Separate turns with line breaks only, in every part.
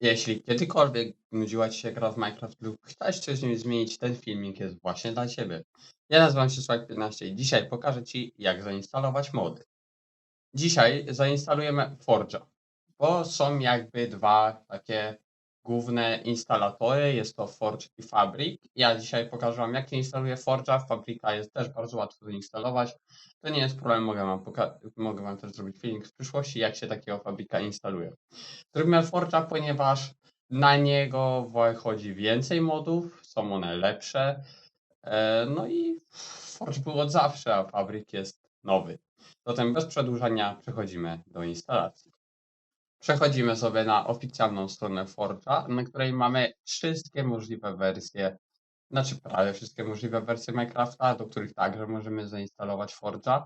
Jeśli kiedykolwiek nudziła Ci się gra w Minecraft lub chciałeś coś zmienić, ten filmik jest właśnie dla Ciebie. Ja nazywam się Słak15 i dzisiaj pokażę Ci, jak zainstalować mody. Dzisiaj zainstalujemy Forge'a, bo są jakby dwa takie główne instalatory. Jest to Forge i Fabric. Ja dzisiaj pokażę Wam, jak się instaluje Forge'a. Fabrika jest też bardzo łatwo zainstalować. To nie jest problem, mogę Wam, mogę wam też zrobić filmik w przyszłości, jak się takiego Fabrika instaluje. Zrobimy Forge'a, ponieważ na niego wychodzi więcej modów, są one lepsze. E, No i Forge był od zawsze, a Fabrik jest nowy. Zatem bez przedłużania przechodzimy do instalacji. Przechodzimy sobie na oficjalną stronę Forge'a, na której mamy wszystkie możliwe wersje, znaczy prawie wszystkie możliwe wersje Minecrafta, do których także możemy zainstalować Forge'a.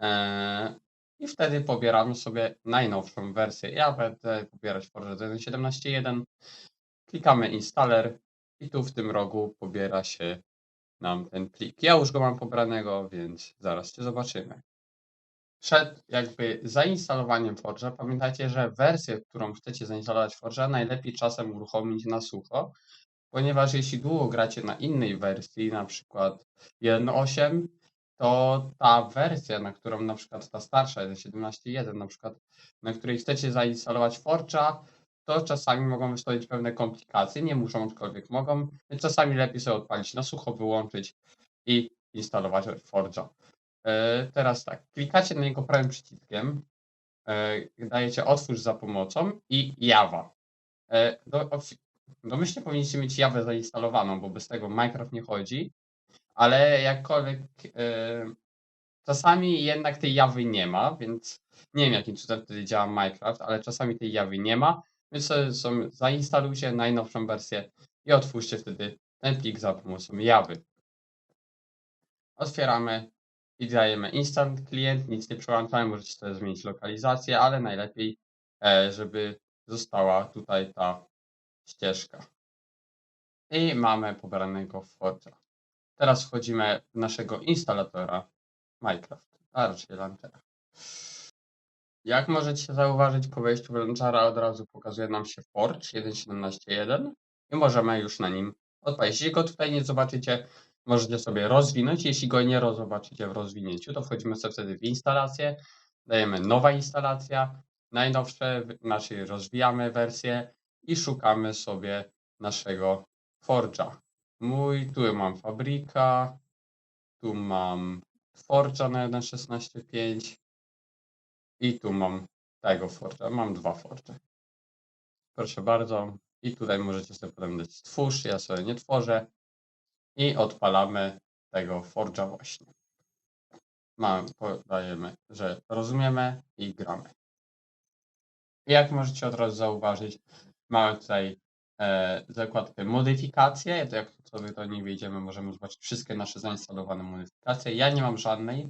E, I wtedy pobieramy sobie najnowszą wersję. Ja będę pobierać Forge 1.17.1. Klikamy installer i tu w tym rogu pobiera się nam ten plik. Ja już go mam pobranego, więc zaraz się zobaczymy. Przed jakby zainstalowaniem Forge'a pamiętajcie, że wersję, którą chcecie zainstalować Forge'a najlepiej czasem uruchomić na sucho, ponieważ jeśli długo gracie na innej wersji, na przykład 1.8, to ta wersja, na którą na przykład ta starsza 1.17.1, na przykład na której chcecie zainstalować Forge'a, to czasami mogą wystąpić pewne komplikacje, nie muszą, aczkolwiek mogą, więc czasami lepiej sobie odpalić na sucho, wyłączyć i instalować Forge'a. E, Teraz tak, klikacie na niego prawym przyciskiem, e, dajecie otwórz za pomocą i Java. E, Do, domyślnie powinniście mieć Java zainstalowaną, bo bez tego Minecraft nie chodzi, ale jakkolwiek czasami jednak tej Jawy nie ma, więc nie wiem jakim cudem wtedy działa Minecraft, ale czasami tej Jawy nie ma, więc zainstalujcie najnowszą wersję i otwórzcie wtedy ten plik za pomocą Jawy. Otwieramy i dajemy instant client, nic nie przełączamy, możecie sobie zmienić lokalizację, ale najlepiej, e, żeby została tutaj ta ścieżka. I mamy pobranego Forge'a. Teraz wchodzimy w naszego instalatora Minecraft, a raczej launchera. Jak możecie zauważyć, po wejściu w launchera od razu pokazuje nam się Forge 1.17.1 i możemy już na nim odpalić. Jeśli go tutaj nie zobaczycie, możecie sobie rozwinąć. Jeśli go nie zobaczycie w rozwinięciu, to wchodzimy sobie wtedy w instalację, dajemy nowa instalacja, najnowsze, znaczy rozwijamy wersję i szukamy sobie naszego Forge'a. Mój, tu mam fabryka, tu mam Forge'a na 1.16.5 i tu mam tego Forge'a. Mam dwa Forge'e. Proszę bardzo. I tutaj możecie sobie potem dać stwórz, ja sobie nie tworzę. I odpalamy tego Forge'a właśnie. Mamy, podajemy, że rozumiemy i gramy. Jak możecie od razu zauważyć, mamy tutaj e, zakładkę modyfikacje. To jak sobie do niej wejdziemy, możemy zobaczyć wszystkie nasze zainstalowane modyfikacje. Ja nie mam żadnej,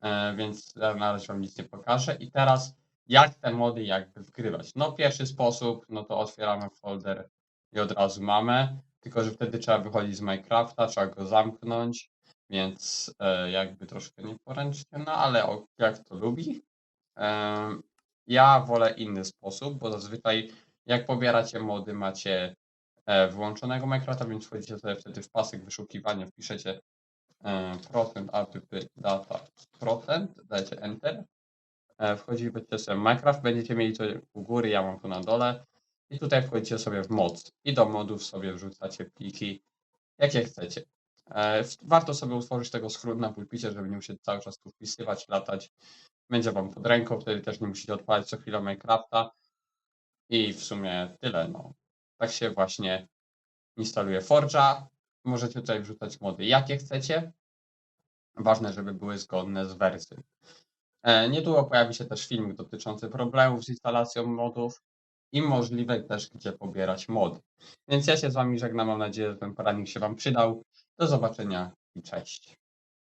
e, więc na razie Wam nic nie pokażę. I teraz jak te mody jakby wgrywać? No pierwszy sposób, no to otwieramy folder i od razu mamy, tylko że wtedy trzeba wychodzić z Minecrafta, trzeba go zamknąć, więc e, jakby troszkę nieporęcznie, no ale o, jak to lubi. Em, ja wolę inny sposób, bo zazwyczaj jak pobieracie mody, macie e, wyłączonego Minecrafta, więc wchodzicie sobie wtedy w pasek wyszukiwania, wpiszecie e, procent app data procent, dajcie enter. E, wchodzicie sobie Minecraft, będziecie mieli to u góry, ja mam to na dole. I tutaj wchodzicie sobie w moc i do modów sobie wrzucacie pliki, jakie chcecie. E, Warto sobie utworzyć tego skrót na pulpicie, żeby nie musieć cały czas tu wpisywać, latać. Będzie Wam pod ręką, wtedy też nie musicie odpalać co chwilę Minecrafta. I w sumie tyle. No. Tak się właśnie instaluje Forge'a. Możecie tutaj wrzucać mody jakie chcecie. Ważne, żeby były zgodne z wersją. E, Niedługo pojawi się też filmik dotyczący problemów z instalacją modów i możliwe też, gdzie pobierać mody. Więc ja się z Wami żegnam. Mam nadzieję, że ten poradnik się Wam przydał. Do zobaczenia i cześć.